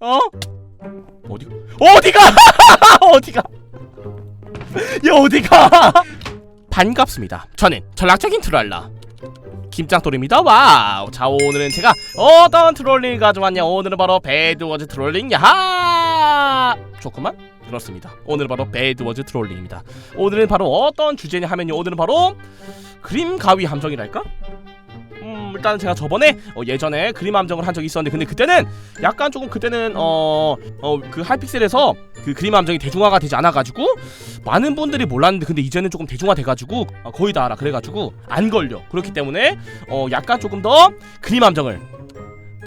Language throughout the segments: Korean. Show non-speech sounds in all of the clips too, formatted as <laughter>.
어? 어디 어디가? <laughs> 어디가? 야 어디가? 반갑습니다. 저는 전략적인 트롤러. 김짱돌입니다. 와우. 자 오늘은 제가 어떤 트롤링을 가져왔냐? 오늘은 바로 배드워즈 트롤링. 야하! 좋구만 그렇습니다. 오늘은 바로 배드워즈 트롤링입니다. 오늘은 바로 어떤 주제냐 하면요. 오늘은 바로 그림 가위 함정이랄까? 음 일단 제가 저번에 어, 예전에 그림 함정을 한 적이 있었는데 근데 그때는 약간 조금 그때는 어 어 그 하이픽셀에서 그 그림 함정이 대중화가 되지 않아가지고 많은 분들이 몰랐는데 근데 이제는 조금 대중화 돼가지고 어, 거의 다 알아 그래가지고 안 걸려 그렇기 때문에 어 약간 조금 더 그림 함정을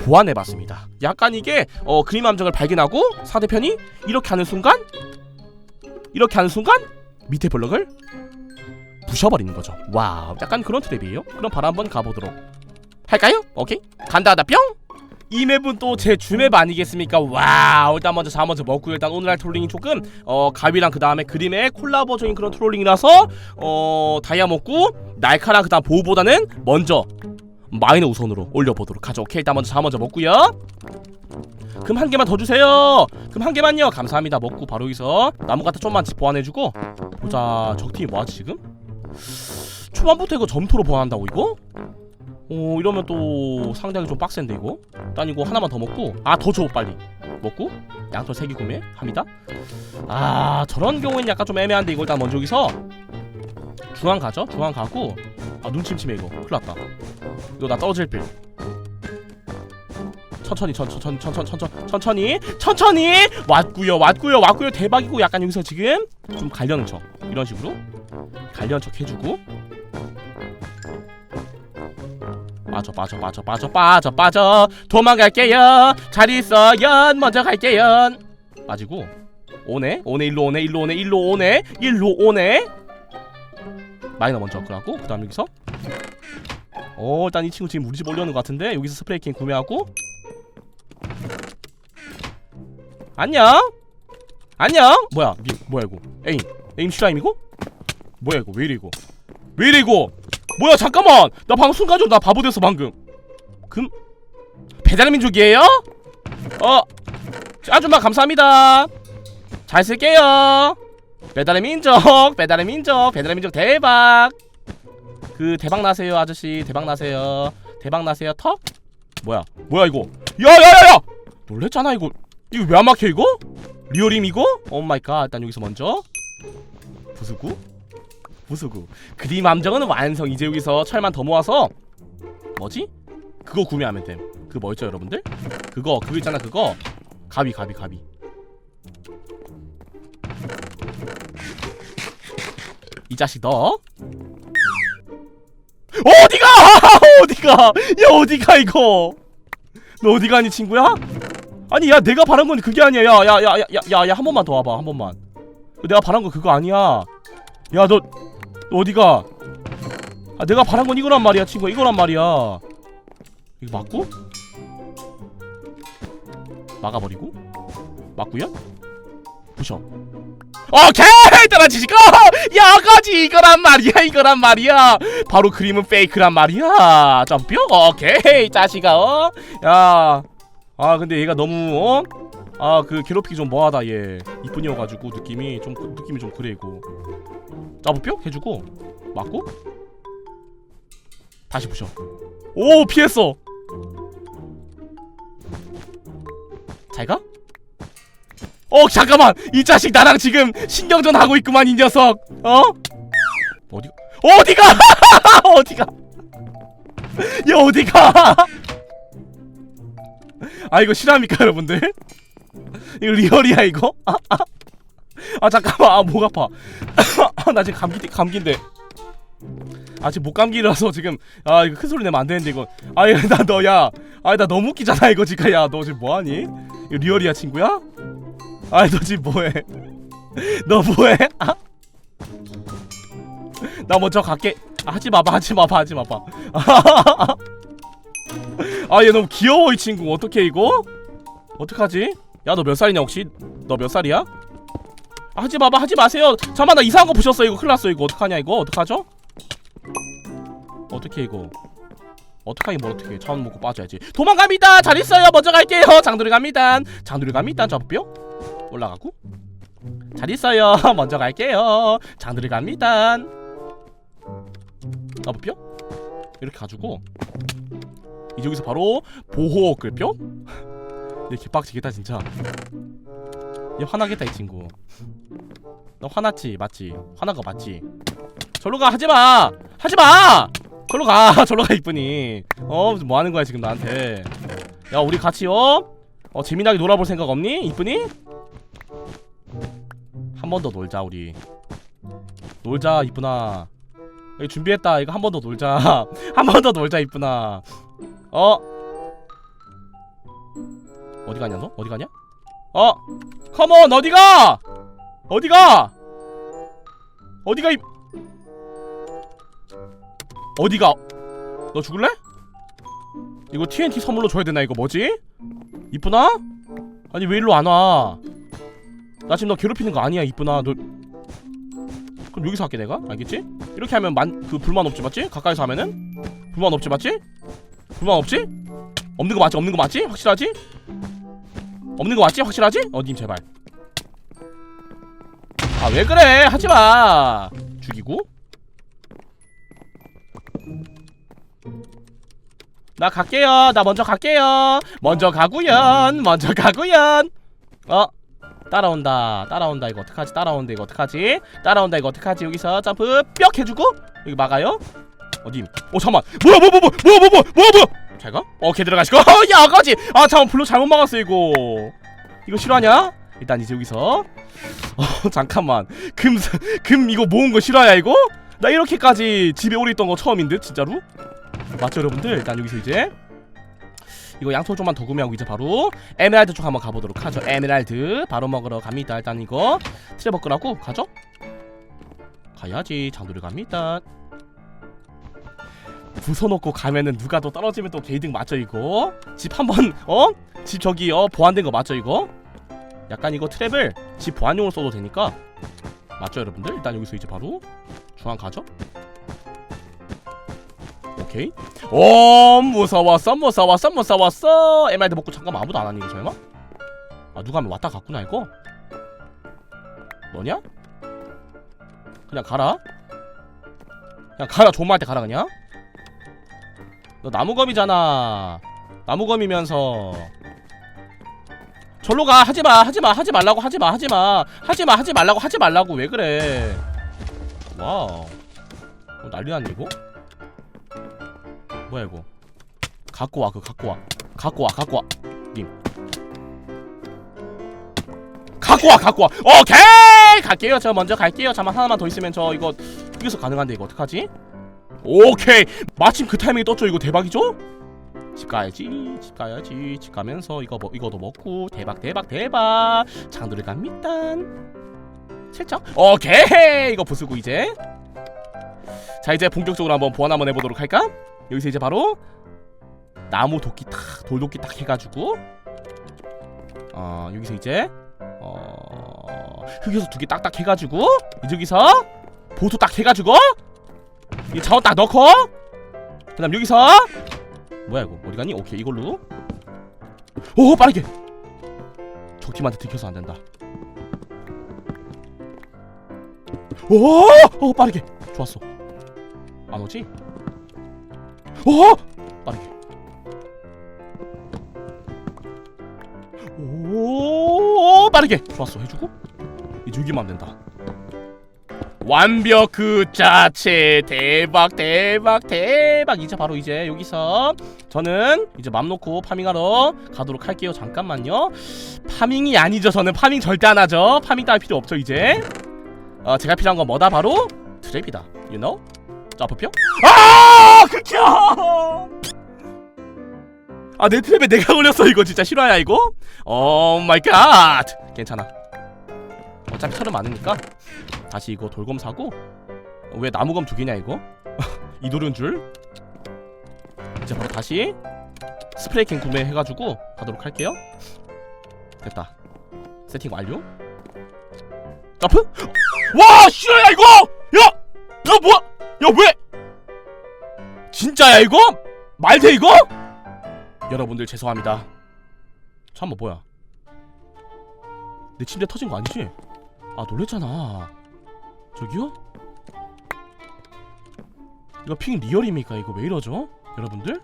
보완해봤습니다. 약간 이게 어 그림 함정을 발견하고 상대편이 이렇게 하는 순간 이렇게 하는 순간 밑에 블럭을 부셔버리는 거죠. 와우, 약간 그런 트랩이에요. 그럼 바로 한번 가보도록 할까요? 오케이, 간다 하다 뿅. 이 맵은 또 제 주맵 아니겠습니까? 와우 일단 먼저 자 먼저 먹고 일단 오늘 할 트롤링이 조금 어 가위랑 그 다음에 그림의 콜라보적인 그런 트롤링이라서 어 다이아 먹고 날카랑 그 다음 보호보다는 먼저 마이너 우선으로 올려보도록 하죠 오케이 일단 먼저 자 먼저 먹고요 금 한 개만 더 주세요 금 한 개만요 감사합니다 먹고 바로 여기서 나무 갖다 좀만 보완해주고 보자 적팀이 뭐하지 지금? 초반부터 이거 점토로 보완한다고 이거? 오 이러면 또 상당히 좀 빡센데 이거? 일단 이거 하나만 더 먹고 아 더 줘 빨리. 먹고 양털 3개 구매 합니다. 아 저런 경우엔 약간 좀 애매한데 이걸 일단 먼저 여기서 중앙 가죠? 중앙 가고 아 눈침침해 이거. 큰일 났다. 이거 나 떨어질 빌 천천히 천천히 천천히 천천히 천천히 천천히! 왔구요 왔구요 왔구요. 대박이고 약간 여기서 지금 좀 가려는 척. 이런 식으로 가려는 척 해주고 빠져 빠져 빠져 빠져 빠져 빠져. 도망갈게요. 잘 있어요. 먼저 갈게요. 빠지고. 오네? 오네 일로 오네 일로 오네 일로 오네 일로 오네. 마이너 먼저 업그라고? 그 다음 여기서? 어 일단 이 친구 지금 우리 집 올려오는 것 같은데? 여기서 스프레이킹 구매하고. 안녕? 안녕? 뭐야? 미, 뭐야 이거? 에임. 에임 슈라임이고? 뭐야 이거? 왜 이래 이거? 왜 이래 이거 뭐야 잠깐만! 나 방금 순간적으로 나 바보 됐어 방금. 금 배달의 민족이에요? 어 아줌마 감사합니다. 잘 쓸게요. 배달의 민족 배달의 민족 배달의 민족 대박. 그 대박 나세요 아저씨. 대박 나세요. 대박 나세요 턱. 뭐야? 뭐야 이거? 야야야야! 놀랬잖아 이거. 이거 왜 안 막혀 이거? 리얼임 이거 오마이갓 일단 여기서 먼저. 부수고 부수고 그림 함정은 완성. 이제 여기서 철만 더 모아서 뭐지? 그거 구매하면 됨그 뭐였죠 여러분들? 그거 그거 있잖아 그거. 가비 가비 가비 이 자식 너. 어디가? <laughs> 어디가? 야 어디가 이거? 너 어디 가니 친구야? 아니 야 내가 바란 건 그게 아니야. 야 야 야 야 야 야 한 번만 더 와봐 한 번만. 내가 바란 거 그거 아니야. 야 너 어디가? 아 내가 바란 건 이거란 말이야 친구야. 이거란 말이야. 이거 맞고? 막아버리고? 맞고요? 부셔. 오케이 떨어지시고! 여거지! 이거란 말이야 이거란 말이야. 바로 그림은 페이크란 말이야. 점뿅 오케이 자식아 어 야. 아 근데 얘가 너무 어? 아그 괴롭히기 좀 뭐하다 얘. 이쁜이어가지고 느낌이 좀 느낌이 좀 그래 이거 짜부뼈 해주고 맞고. 다시 부셔. 오 피했어. 잘가? 어 잠깐만! 이 자식 나랑 지금 신경전 하고 있구만 이 녀석. 어? 어디 어디가? <laughs> 어디가? 야 어디가? 아 이거 실합니까 여러분들? 이거 리얼이야 이거 아, 아. 아 잠깐만. 아 목 아파. <coughs> 나 지금 감기 감기인데. 아 지금 목 감기라서 지금 아 이거 큰 소리 내면 안 되는데 이거. 아니 나 너야. 아니 나 너무 웃기잖아 이거 지금. 야너 지금 뭐하니? 이거 리얼이야 친구야? 아니 너 지금 뭐해? <laughs> 너 뭐해? 아? 나 먼저 갈게. 아, 하지 마봐 하지 마봐 하지 마봐. <laughs> 아 얘 너무 귀여워 이 친구. 어떡해 이거? 어떡하지? 야 너 몇 살이냐 혹시? 너 몇 살이야? 아, 하지 마봐 하지 마세요. 잠깐만 나 이상한 거 부셨어. 이거 큰일 났어. 이거 어떡하냐 이거? 어떡하죠? 어떡해 이거? 어떡하긴 뭘 어떡해 차원 먹고 빠져야지. 도망갑니다! 잘 있어요. 먼저 갈게요. 장돌이 갑니다. 장돌이 갑니다. 저뼈 올라가고. 잘 있어요. <laughs> 먼저 갈게요. 장돌이 갑니다. 나뼈 이렇게 가지고. 여기서 바로 보호 끌뼈 얘 개빡치겠다 진짜 얘 화나겠다 이 친구. 너 화났지? 맞지? 화난 거 맞지? 절로 가 하지마! 하지마! 절로 가 <laughs> 절로 가 이쁘니. 어뭐 하는 거야 지금 나한테. 야 우리 같이 어? 어 재미나게 놀아볼 생각 없니? 이쁘니? 한번 더 놀자 우리. 놀자 이쁘나. 여기 준비했다. 이거 한 번 더 놀자. <laughs> 한 번 더 놀자 이쁘나. 어? 어디 가냐 너? 어디 가냐 어 컴온 어디가 어디가 어디가 이 어디가 너 죽을래? 이거 TNT 선물로 줘야 되나 이거 뭐지? 이쁘나? 아니 왜 일로 안 와? 나 지금 너 괴롭히는 거 아니야 이쁘나 너 그럼 여기서 할게 내가 알겠지? 이렇게 하면 만 그 불만 없지 맞지? 가까이서 하면은 불만 없지 맞지? 불만 없지? 없는 거 맞지? 없는 거 맞지? 확실하지? 없는 거 맞지? 확실하지? 어 님 제발. 아 왜 그래? 하지마. 죽이고? 나 갈게요. 나 먼저 갈게요. 먼저 가구연. 먼저 가구연. 어 따라온다. 따라온다. 이거 어떡하지? 따라온다 이거 어떡하지? 따라온다. 이거 어떡하지? 여기서 점프 뿅 해주고 여기 막아요. 어님. 어 잠만. 뭐야 뭐야 뭐야 뭐야 뭐야 뭐야 뭐야? 잘가 어걔 들어가시고. <laughs> 야 아까지! 아 잠깐 블루 잘못 막았어 이거. 이거 싫어하냐? 일단 이제 여기서. 어 <laughs> 잠깐만. 금 금 이거 모은 거 싫어야 이거? 나 이렇게까지 집에 오래 있던 거 처음인 듯 진짜로? 맞죠 여러분들? 일단 여기서 이제. 이거 양털 좀만 더 구매하고 이제 바로 에메랄드 쪽 한번 가보도록 하죠. 에메랄드. 바로 먹으러 갑니다 일단 이거. 트레버크라고 가죠? 가야지 장도를 갑니다 부숴놓고 가면은 누가 또 떨어지면 또 개이득 맞죠 이거 집 한번 어? 집 저기 어 보완된 거 맞죠 이거? 약간 이거 트랩을 집 보안용으로 써도 되니까 맞죠 여러분들? 일단 여기서 이제 바로 중앙 가죠 오케이 오 무서웠어 무서웠어 무서웠어 에메랄드 먹고 잠깐 아무도 안 하니 이거 설마? 아 누가 하면 왔다 갔구나 이거 너냐? 그냥 가라 그냥 가라 때 가라 그냥 너 나무검이잖아. 나무검이면서. 절로 가. 하지마. 하지마. 하지 말라고. 하지마. 하지마. 하지마. 하지 말라고. 하지 말라고. 왜 그래? 와우. 어, 난리 났네 이거? 뭐야 이거? 갖고 와 그거 갖고 와. 갖고 와 갖고 와님. 갖고 와 갖고 와. 오케이! 갈게요. 저 먼저 갈게요. 잠만 하나만 더 있으면 저 이거 여기서 가능한데 이거 어떡하지 오케이. 마침 그 타이밍에 떴죠 이거 대박이죠? 집 가야지 집 가야지. 집 가면서 이거 뭐 이거도 먹고. 대박 대박 대박. 장도를 갑니다 살짝 오케이. 이거 부수고 이제. 자 이제 본격적으로 한번 보완 한번 해보도록 할까? 여기서 이제 바로 나무 도끼 탁 돌도끼 딱 해가지고 어 여기서 이제 어 흙에서 두개 딱딱 해가지고 여기서 보수 딱 해가지고 이 자원 딱 넣고 그 다음 여기서. 뭐야 이거? 어디 가니? 오케이 이걸로. 오 빠르게. 적팀한테 들켜서 안 된다. 오, 오 빠르게. 좋았어. 안 오지? 오 빠르게. 오 빠르게. 좋았어. 해주고. 이제 여기만 된다 완벽 그 자체. 대박 대박 대박. 이제 바로 이제 여기서 저는 이제 맘 놓고 파밍하러 가도록 할게요. 잠깐만요. 파밍이 아니죠 저는. 파밍 절대 안 하죠. 파밍 따위 필요 없죠 이제. 어 제가 필요한 건 뭐다? 바로 트랩이다. You know? 점프표. 아! 극혐 아내 트랩에 내가 걸렸어 이거 진짜. 실화야 이거? 오 마이 갓 괜찮아 어차피 철은 많으니까. 다시 이거 돌검 사고. 왜 나무검 두 개냐 이거? <laughs> 이도른 줄? 이제 바로 다시 스프레이캔 구매해가지고 가도록 할게요. 됐다. 세팅 완료. 점프? 와 씨야 이거! 야 야 뭐야? 야 왜? 진짜야 이거? 말돼 이거? 여러분들 죄송합니다. 잠깐만 뭐야? 내 침대 터진 거 아니지? 아 놀랬잖아 저기요? 이거 핑 리얼입니까 이거 왜 이러죠? 여러분들?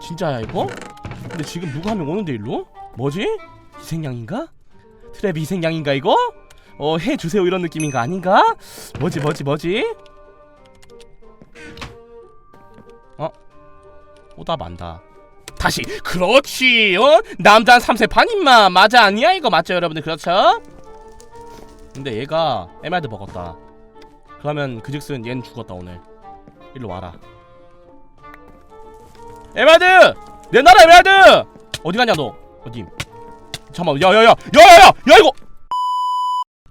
진짜야 이거? 근데 지금 누가 한 명 오는데 일로? 뭐지? 희생양인가? 트랩 희생양인가 이거? 어 해주세요 이런 느낌인가 아닌가? 뭐지 뭐지 뭐지? 어? 오다 만다 다시 그렇지 어? 남자 3세 반 임마 맞아 아니야 이거 맞죠 여러분들 그렇죠? 근데 얘가 에메랄드 먹었다. 그러면 그즉슨 얜 죽었다 오늘. 일로 와라. 에메랄드! 내 나라 에메랄드! 어디 가냐 너? 어디? 잠깐만 야야야 야야야 야 이거!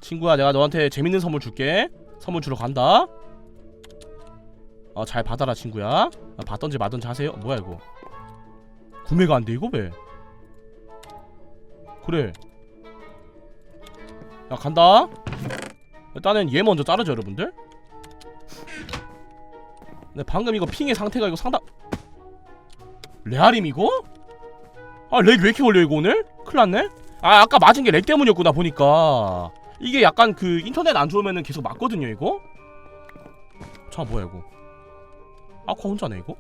친구야 내가 너한테 재밌는 선물 줄게. 선물 주러 간다. 어잘 받아라 친구야. 아, 받던지 말던지 하세요. 뭐야 이거? 구매가 안 돼 이거 왜? 그래 야 간다. 일단은 얘 먼저 자르죠 여러분들. 근데 방금 이거 핑의 상태가 이거 상당 레아림 이거? 아 렉 왜 이렇게 걸려 이거 오늘? 큰일났네. 아 아까 맞은 게 렉 때문이었구나 보니까. 이게 약간 그 인터넷 안 좋으면은 계속 맞거든요 이거? 자 뭐야 이거? 아쿠아 혼자네 이거?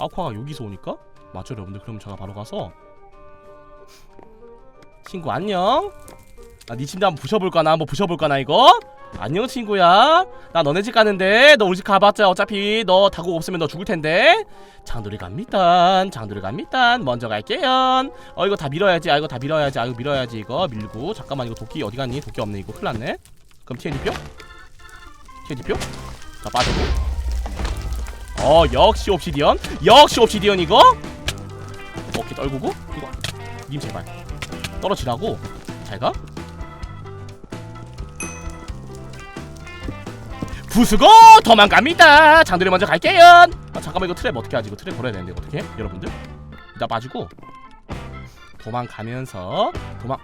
아쿠아가 여기서 오니까? 맞죠 여러분들? 그럼 제가 바로 가서 친구 안녕. 나네 침대 한번 부셔볼까나? 한번 부셔볼까나 이거? 안녕 친구야. 나 너네 집 가는데 너 우리 집 가봤자 어차피 너 다국 없으면 너 죽을 텐데. 장돌이 갑니다 장돌이 갑니다 먼저 갈게요. 어 이거 다 밀어야지. 아 이거 다 밀어야지. 아 이거 밀어야지 이거. 밀고. 잠깐만 이거 도끼 어디 갔니? 도끼 없네 이거. 큰일 났네. 그럼? TNT 뼈? 자 빠지고. 어 역시 옵시디언. 역시 옵시디언 이거? 오케이 떨구고. 이거. 님 제발 떨어지라고? 잘가? 부수고! 도망갑니다! 장돌이 먼저 갈게요! 아 잠깐만 이거 트랩 어떻게 하지? 이거 트랩 걸어야 되는데 어떻게 해? 여러분들? 나 빠지고. 도망가면서 도망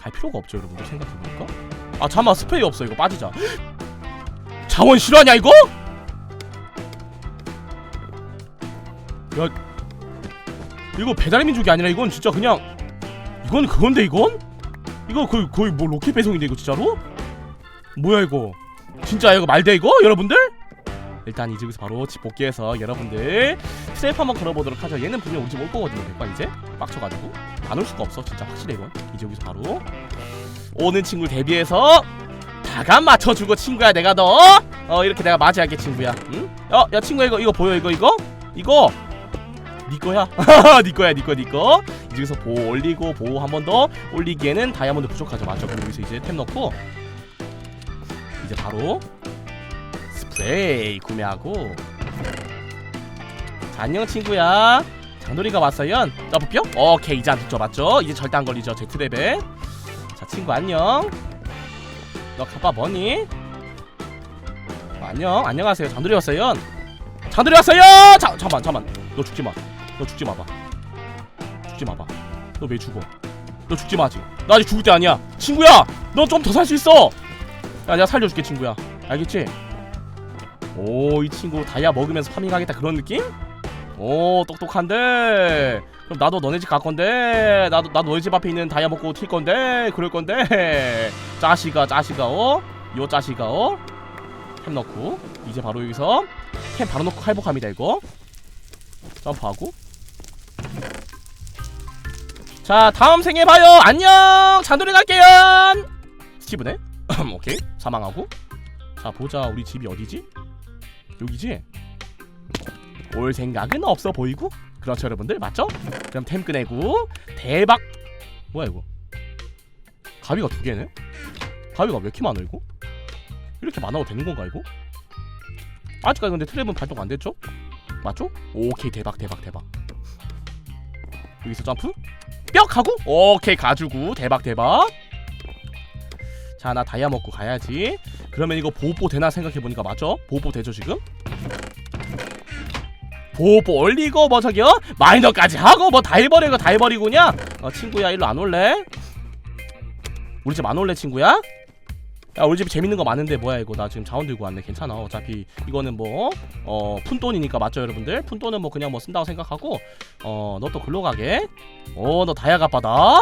갈 필요가 없죠 여러분들 생각해보니까. 아 잠깐만 스프레이 없어. 이거 빠지자. <gasps> 자원 실화냐 이거? 야 이거 배달의 민족이 아니라 이건 진짜 그냥 이건 그건데 이건? 이거 거의 거의 뭐 로켓 배송인데 이거 진짜로? 뭐야 이거 진짜 이거 말돼 이거 여러분들? 일단 이 집에서 바로 집 복귀해서 여러분들 트랩 한번 걸어보도록 하죠 얘는 분명 우리 집 올 거거든요 백반 이제 빡쳐가지고 안 올 수가 없어 진짜 확실해 이건 이제 여기서 바로 오는 친구 대비해서 다감 맞춰주고 친구야 내가 너 어 이렇게 내가 맞이할게 친구야 응? 어, 야 친구야 이거 이거 보여 이거 이거? 이거 니 거야? 니 <laughs> 거야 니거 니거. 이 중에서 보호 올리고 보호 한 번 더 올리기에는 다이아몬드 부족하죠. 맞죠? 그럼 여기서 이제 템 넣고 이제 바로 스프레이 구매하고. 자, 안녕 친구야. 장돌이가 왔어요. 점프뼈? 오케이 이제 안 죽죠. 맞죠? 이제 절대 안 걸리죠. 제 트랩에 자 친구 안녕. 너 가빠 뭐니? 어, 안녕. 안녕하세요. 장돌이 왔어요. 장돌이 왔어요. 자, 잠깐만 잠깐만. 너 죽지 마 너 죽지 마봐. 죽지 마봐. 너 왜 죽어? 너 죽지 마 아직 나 아직 죽을 때 아니야. 친구야! 너 좀 더 살 수 있어! 야 내가 살려줄게 친구야. 알겠지? 오 이 친구 다이아 먹으면서 파밍하겠다 그런 느낌? 오 똑똑한데? 그럼 나도 너네 집 갈 건데? 나도 나도 너네 집 앞에 있는 다이아 먹고 튈 건데? 그럴 건데? <laughs> 짜시가 짜시가 어? 요 짜시가 어? 템 넣고. 이제 바로 여기서 템 바로 넣고 회복합니다 이거. 점프하고 자 다음 생에 봐요 안녕 잔돌이 갈게요 스티브네 <clears throat> 오케이 사망하고 자 보자 우리 집이 어디지? 여기지? 올 생각은 없어 보이고 그렇죠 여러분들 맞죠? 그럼 템 꺼내고 대박 뭐야 이거 가위가 두 개네? 가위가 왜 이렇게 많아 이거? 이렇게 많아도 되는 건가 이거? 아직까지 근데 트랩은 발동 안 됐죠? 맞죠? 오케이 대박 대박 대박 여기서 점프 뿅 하고 오케이 가주고 대박 대박 자 나 다이아 먹고 가야지 그러면 이거 보호보 되나 생각해보니까 맞죠? 보호보 되죠 지금? 보호보 올리고 뭐 저기요? 마이너까지 하고 뭐 다 해버리고 다 해버리고냐? 어 친구야 일로 안 올래? 우리 집 안 올래 친구야? 야 우리 집 재밌는 거 많은데 뭐야 이거? 나 지금 자원 들고 왔네. 괜찮아. 어차피 이거는 뭐 어 푼돈이니까 맞죠 여러분들? 푼돈은 뭐 그냥 뭐 쓴다고 생각하고 어 너 또 글로 가게. 어 너 다이아가 바다.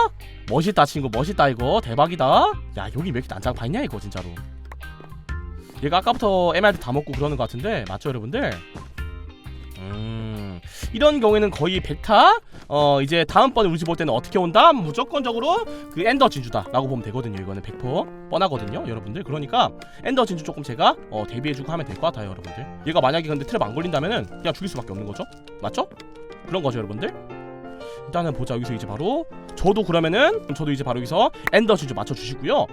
멋있다 친구. 멋있다 이거. 대박이다. 야 여기 왜 이렇게 난장판이냐 이거 진짜로. 얘가 아까부터 MR도 다 먹고 그러는 것 같은데 맞죠 여러분들? 음 이런 경우에는 거의 베타 어 이제 다음번에 집올 때는 어떻게 온다? 무조건적으로 그 엔더 진주다 라고 보면 되거든요. 이거는 100% 뻔하거든요 여러분들. 그러니까 엔더 진주 조금 제가 어 대비해주고 하면 될 것 같아요 여러분들. 얘가 만약에 근데 트랩 안 걸린다면은 그냥 죽일 수밖에 없는 거죠? 맞죠? 그런 거죠 여러분들? 일단은 보자. 여기서 이제 바로 저도 그러면은 저도 이제 바로 여기서 엔더 진주 맞춰주시고요.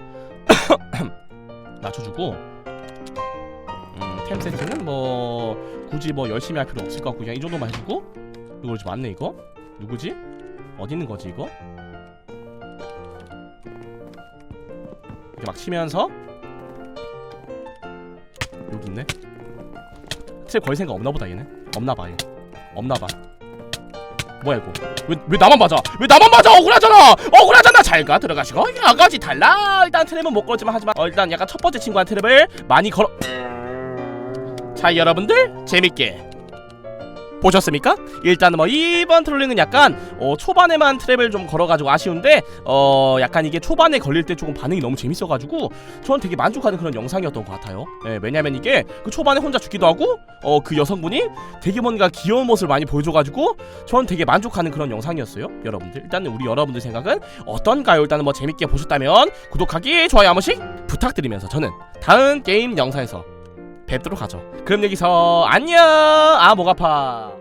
<coughs> 맞춰주고. 음, 템 세팅은 뭐 굳이 뭐 열심히 할 필요 없을 것 같고 그냥 이 정도만 해주고 이거 그렇지 맞네 이거? 누구지? 어디 있는 거지 이거? 이렇게 막 치면서 여기 있네. 트랩 걸 생각 없나 보다 얘는 없나 봐 얘. 없나 봐. 뭐야 이거? 왜, 왜 나만 맞아? 왜 나만 맞아? 억울하잖아! 억울하잖아! 잘가 들어가시고. 여가지 달라! 일단 트랩은 못 걸지만 하지만 어, 일단 약간 첫 번째 친구한 트랩을 많이 걸어 자 여러분들 재밌게 보셨습니까? 일단은 뭐 이번 트롤링은 약간 어, 초반에만 트랩을 좀 걸어가지고 아쉬운데 어 약간 이게 초반에 걸릴 때 조금 반응이 너무 재밌어가지고 저는 되게 만족하는 그런 영상이었던 것 같아요. 예, 왜냐면 이게 그 초반에 혼자 죽기도 하고 어 그 여성분이 되게 뭔가 귀여운 모습을 많이 보여줘가지고 저는 되게 만족하는 그런 영상이었어요. 여러분들 일단은 우리 여러분들 생각은 어떤가요? 일단은 뭐 재밌게 보셨다면 구독하기 좋아요 한 번씩 부탁드리면서 저는 다음 게임 영상에서 뵙도록 하죠. 그럼 여기서 안녕. 아 목 아파.